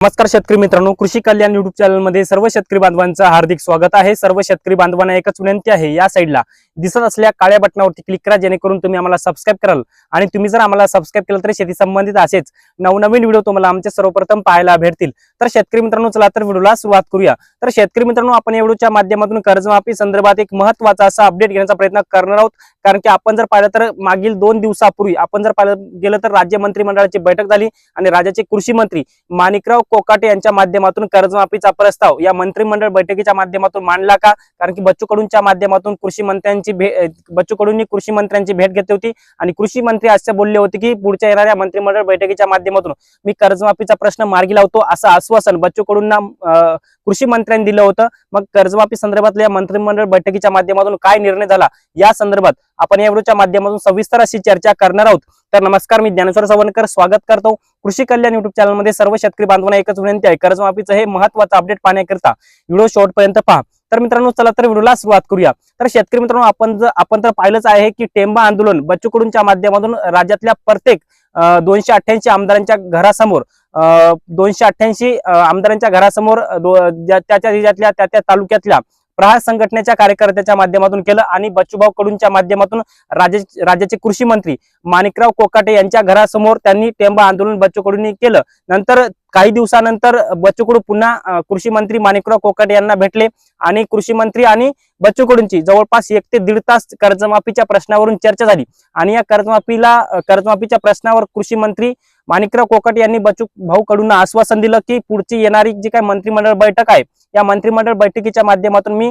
नमस्कार शेतकरी मित्रांनो कृषी कल्याण युट्यूब चॅनलमध्ये सर्व शेतकरी बांधवांचं हार्दिक स्वागत आहे. सर्व शेतकरी बांधवांना एकच विनंती आहे या साईडला दिसत असल्या काळ्या बटनावरती क्लिक करा जेणेकरून तुम्ही आम्हाला सबस्क्राईब कराल. आणि तुम्ही जर आम्हाला सबस्क्राईब केलं तर शेती संबंधित असेच नवनवीन व्हिडिओ तुम्हाला आमचे सर्वप्रथम पाहायला भेटतील. तर शेतकरी मित्रांनो चला तर व्हिडिओला सुरुवात करूया. तर शेतकरी मित्रांनो आपण या व्हिडिओच्या माध्यमातून कर्जमाफी संदर्भात एक महत्त्वाचा असा अपडेट घेण्याचा प्रयत्न करणार आहोत. कारण की आपण जर पाहिलं तर मागील दोन दिवसापूर्वी आपण जर पाहिलं गेलं तर राज्य मंत्रिमंडळाची बैठक झाली आणि राज्याचे कृषी मंत्री माणिकराव कोकाटे यांच्या माध्यमातून कर्जमाफीचा प्रस्ताव या मंत्रिमंडळ बैठकीच्या माध्यमातून मांडला का? कारण की बच्चू कडूंच्या माध्यमातून कृषी मंत्र्यांची भेट बच्चू कडूंनी कृषी मंत्र्यांची भेट घेतली होती आणि कृषी मंत्री असे बोलले होते की पुढच्या येणाऱ्या मंत्रिमंडळ बैठकीच्या माध्यमातून मी कर्जमाफीचा प्रश्न मार्गी लावतो असं आश्वासन बच्चू कडूंना कृषी मंत्र्यांनी दिलं होतं. मग कर्जमाफी संदर्भातल्या या मंत्रिमंडळ बैठकीच्या माध्यमातून काय निर्णय झाला? या संदर्भात आपण या व्हिडिओच्या माध्यमातून सविस्तर अशी चर्चा करणार आहोत. तर नमस्कार मी ज्ञानेश्वर सवनकर. स्वागत करतो कृषी कल्याण युट्यूब चॅनलमध्ये सर्व शेतकरी बांधवांना एकच विनंती आहे. कर्जमाफीचं हे महत्वाचं अपडेट पाहण्याकरता व्हिडिओ शेवटपर्यंत पहा. तर मित्रांनो चला तर व्हिडिओला सुरुवात करूया. तर शेतकरी मित्रांनो आपण जर आपण तर पाहिलंच आहे की टेंबा आंदोलन बच्चू कडूंच्या माध्यमातून राज्यातल्या प्रत्येक दोनशे अठ्ठ्याऐंशी आमदारांच्या घरासमोर दोनशे अठ्ठ्याऐंशी आमदारांच्या घरासमोर अं, त्याच्या जिल्ह्यातल्या त्या त्या तालुक्यातल्या प्रहार संघटनेच्या कार्यकर्त्याच्या माध्यमातून केलं आणि बच्चूभाऊ कडूंच्या माध्यमातून राज्याचे कृषी मंत्री माणिकराव कोकाटे यांच्या घरासमोर त्यांनी टेंबा आंदोलन बच्चू कडूंनी केलं. नंतर काही दिवसानंतर बच्चू कडू पुन्हा कृषी मंत्री माणिकराव कोकाटे यांना भेटले आणि कृषी मंत्री आणि बच्चू कडूंची जवळपास एक ते दीड तास कर्जमाफीच्या प्रश्नावरून चर्चा झाली. आणि या कर्जमाफीला कर्जमाफीच्या प्रश्नावर कृषी मंत्री माणिकराव कोकट यांनी बच्चू भाऊ आश्वासन दिलं की पुढची येणारी जी काही मंत्रिमंडळ बैठक आहे या मंत्रिमंडळ बैठकीच्या माध्यमातून मी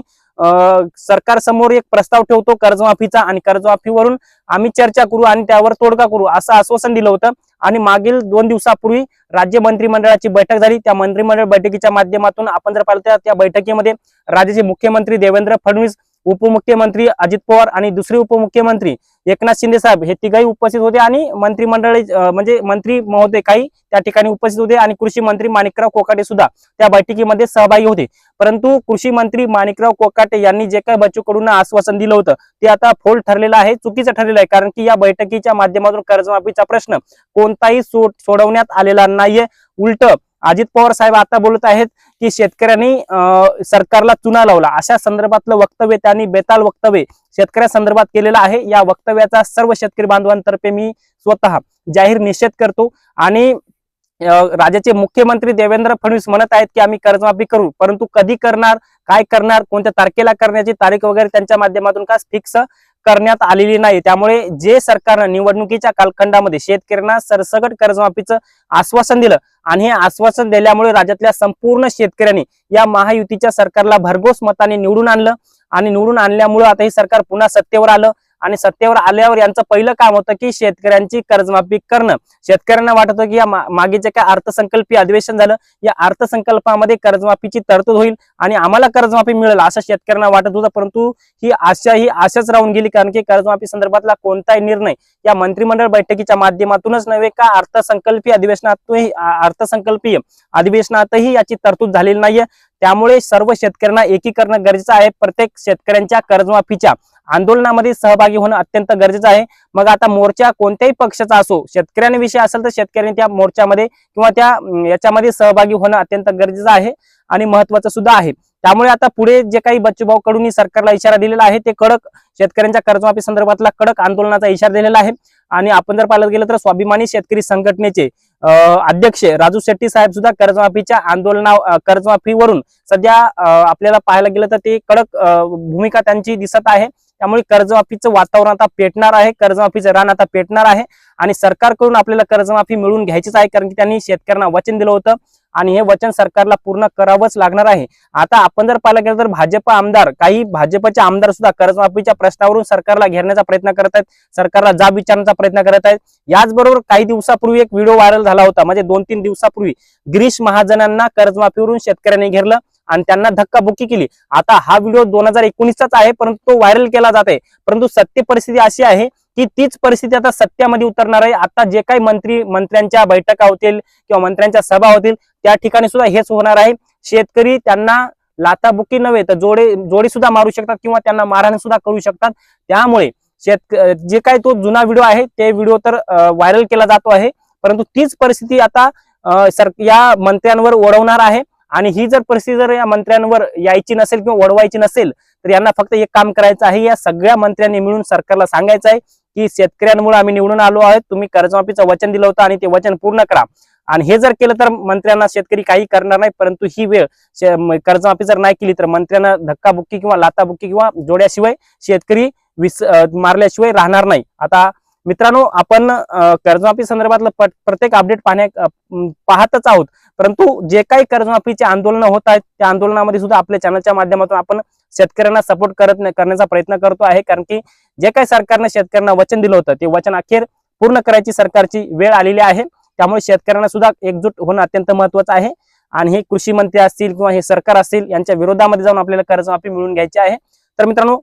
सरकार समोर एक प्रस्ताव ठेवतो कर्जमाफीचा आणि कर्जमाफीवरून आम्ही चर्चा करू आणि त्यावर तोडगा करू असं आश्वासन दिलं होतं. आणि मागील दोन दिवसापूर्वी राज्य मंत्रिमंडळाची बैठक झाली. त्या मंत्रिमंडळ बैठकीच्या माध्यमातून आपण जर पाहिलं तर त्या बैठकीमध्ये राज्याचे मुख्यमंत्री देवेंद्र फडणवीस उपमुख्यमंत्री अजित पवार आणि दुसरे उपमुख्यमंत्री एकनाथ शिंदे साहेब हे तिघही उपस्थित होते आणि मंत्रिमंडळ म्हणजे मंत्री महोदय काही त्या ठिकाणी उपस्थित होते आणि कृषी मंत्री माणिकराव कोकाटे सुद्धा त्या बैठकीमध्ये सहभागी होते. परंतु कृषी मंत्री माणिकराव कोकाटे यांनी जे काही बच्चू आश्वासन दिलं होतं ते आता फोल ठरलेलं आहे चुकीचं ठरलेलं आहे. कारण की या बैठकीच्या माध्यमातून कर्जमाफीचा प्रश्न कोणताही सोडवण्यात आलेला नाहीये. उलट अजित पवार साहेब आता बोलत आहेत की शेतकऱ्यांनी अं, सरकारला चुना लावला. अशा संदर्भातलं वक्तव्य त्यांनी बेताल वक्तव्य शेतकऱ्या संदर्भात केलेलं आहे. या वक्तव्याचा सर्व शेतकरी बांधवांतर्फे मी स्वतः जाहीर निषेध करतो. आणि राज्याचे मुख्यमंत्री देवेंद्र फडणवीस म्हणत आहेत की आम्ही कर्जमाफी करू परंतु कधी करणार काय करणार कोणत्या तारखेला करण्याची तारीख वगैरे त्यांच्या माध्यमातून का फिक्स करण्यात आलेली नाही. त्यामुळे जे सरकारनं निवडणुकीच्या कालखंडामध्ये शेतकऱ्यांना सरसगट कर्जमाफीचं आश्वासन दिलं आणि हे आश्वासन दिल्यामुळे राज्यातल्या संपूर्ण शेतकऱ्यांनी या महायुतीच्या सरकारला भरघोस मताने निवडून आणलं आणि निवडून आणल्यामुळे आता हे सरकार पुन्हा सत्तेवर आलं. आणि सत्तेवर आल्यावर यांचं पहिलं काम होतं की शेतकऱ्यांची कर्जमाफी करणं. शेतकऱ्यांना वाटत होतं की या मागे जे काय अर्थसंकल्पीय अधिवेशन झालं या अर्थसंकल्पामध्ये कर्जमाफीची तरतूद होईल आणि आम्हाला कर्जमाफी मिळेल असं शेतकऱ्यांना वाटत होतं. परंतु ही आशा ही आशाच राहून गेली कारण की कर्जमाफी संदर्भातला कोणताही निर्णय या मंत्रिमंडळ बैठकीच्या माध्यमातूनच नव्हे का अर्थसंकल्पीय अधिवेशनातही अर्थसंकल्पीय अधिवेशनातही याची तरतूद झालेली नाहीये. त्यामुळे सर्व शेतकऱ्यांना एकीकरण गरजेचं आहे. प्रत्येक शेतकऱ्यांच्या कर्जमाफीच्या आंदोलनामध्ये सहभागी होणं अत्यंत गरजेचं आहे. मग आता मोर्चा कोणत्याही पक्षाचा असो शेतकऱ्यांविषयी असेल तर शेतकऱ्यांनी त्या मोर्चामध्ये किंवा त्या याच्यामध्ये सहभागी होणं अत्यंत गरजेचं आहे आणि महत्वाचं सुद्धा आहे. त्यामुळे आता पुढे जे काही बच्चूभाऊ कडून सरकारला इशारा दिलेला आहे ते कडक शेतकऱ्यांच्या कर्जमाफी संदर्भातला कडक आंदोलनाचा इशारा दिलेला आहे. आणि आपण जर पाहिलं गेलं तर स्वाभिमानी शेतकरी संघटनेचे अं, अध्यक्ष राजू शेट्टी साहेब सुद्धा कर्जमाफीच्या आंदोलना कर्जमाफीवरून सध्या आपल्याला पाहायला गेलं तर ते कडक भूमिका त्यांची दिसत आहे. त्यामुळे कर्जमाफीचं वातावरण आता पेटणार आहे कर्जमाफीचं रान आता पेटणार आहे आणि सरकारकडून आपल्याला कर्जमाफी मिळवून घ्यायचीच आहे कारण की त्यांनी शेतकऱ्यांना वचन दिलं होतं आणि हे वचन सरकारला पूर्ण करावंच लागणार आहे. आता आपण जर पाहिलं गेलं तर भाजप आमदार काही भाजपचे आमदार सुद्धा कर्जमाफीच्या प्रश्नावरून सरकारला घेरण्याचा प्रयत्न करत आहेत सरकारला जाब विचारण्याचा प्रयत्न करत आहेत. याचबरोबर काही दिवसापूर्वी एक व्हिडिओ व्हायरल झाला होता म्हणजे दोन तीन दिवसापूर्वी गिरीश महाजनांना कर्जमाफीवरून शेतकऱ्यांनी घेरलं. आणि त्यांना धक्काबुक्की केली. आता हा व्हिडिओ दोन हजार एकोणीसचाच आहे परंतु तो व्हायरल केला जात आहे. परंतु सत्य परिस्थिती अशी आहे की तीच परिस्थिती आता सत्यामध्ये उतरणार आहे. आता जे काही मंत्री मंत्र्यांच्या बैठका होतील किंवा मंत्र्यांच्या सभा होतील त्या ठिकाणी सुद्धा हेच होणार आहे. शेतकरी त्यांना लाताबुक्की नव्हे तर जोडे जोडी सुद्धा मारू शकतात किंवा त्यांना मारहाण सुद्धा करू शकतात. त्यामुळे शेत जे काही तो जुना व्हिडिओ आहे ते व्हिडिओ तर व्हायरल केला जातो आहे. परंतु तीच परिस्थिती आता सर या मंत्र्यांवर ओढवणार आहे. आणि ही जर परिस्थिती जर या मंत्र्यांवर यायची नसेल किंवा ओढवायची नसेल तर यांना फक्त एक काम करायचं आहे या सगळ्या मंत्र्यांनी मिळून सरकारला सांगायचं आहे की शेतकऱ्यांमुळे आम्ही निवडून आलो आहोत तुम्ही कर्जमाफीचं वचन दिलं होतं आणि ते वचन पूर्ण करा. आणि हे जर केलं तर मंत्र्यांना शेतकरी काही करणार नाही परंतु ही वेळ कर्जमाफी जर नाही केली तर मंत्र्यांना धक्काबुक्की किंवा लाताबुक्की किंवा जोड्याशिवाय शेतकरी विस मारल्याशिवाय राहणार नाही. आता मित्रांनो आपण कर्जमाफी संदर्भातलं प्रत्येक अपडेट पाहण्या पाहतच आहोत. परंतु जे काही कर्जमाफीचे आंदोलन होत आहेत त्या आंदोलनामध्ये सुद्धा आपल्या चॅनलच्या माध्यमातून आपण शेतकऱ्यांना सपोर्ट करत करण्याचा प्रयत्न करतो आहे. कारण की जे काही सरकारने शेतकऱ्यांना वचन दिलं होतं ते वचन अखेर पूर्ण करायची सरकारची वेळ आलेली आहे. त्यामुळे शेतकऱ्यांना सुद्धा एकजूट होणं अत्यंत महत्वाचं आहे. आणि हे कृषी मंत्री असतील किंवा हे सरकार असतील यांच्या विरोधामध्ये जाऊन आपल्याला कर्जमाफी मिळून घ्यायची आहे. तर मित्रांनो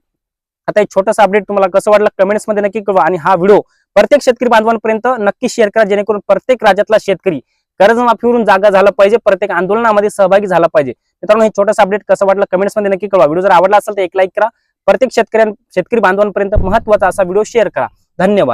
आता एक छोटस अपडेट तुम्हाला कसं वाटलं कमेंट्समध्ये नक्की कळवा. आणि हा व्हिडिओ प्रत्येक शेतकरी बांधवांपर्यंत नक्की शेअर करा जेणेकरून प्रत्येक राज्यातला शेतकरी कर्जमाफीवरून जागा झाला पाहिजे प्रत्येक आंदोलनामध्ये सहभागी झाला पाहिजे. मित्रांनो हे छोटस अपडेट कसं वाटलं कमेंट्समध्ये नक्की कळवा. व्हिडिओ जर आवडला असेल तर एक लाईक करा. प्रत्येक शेतकऱ्यां शेतकरी बांधवांपर्यंत महत्त्वाचा असा व्हिडिओ शेअर करा. धन्यवाद.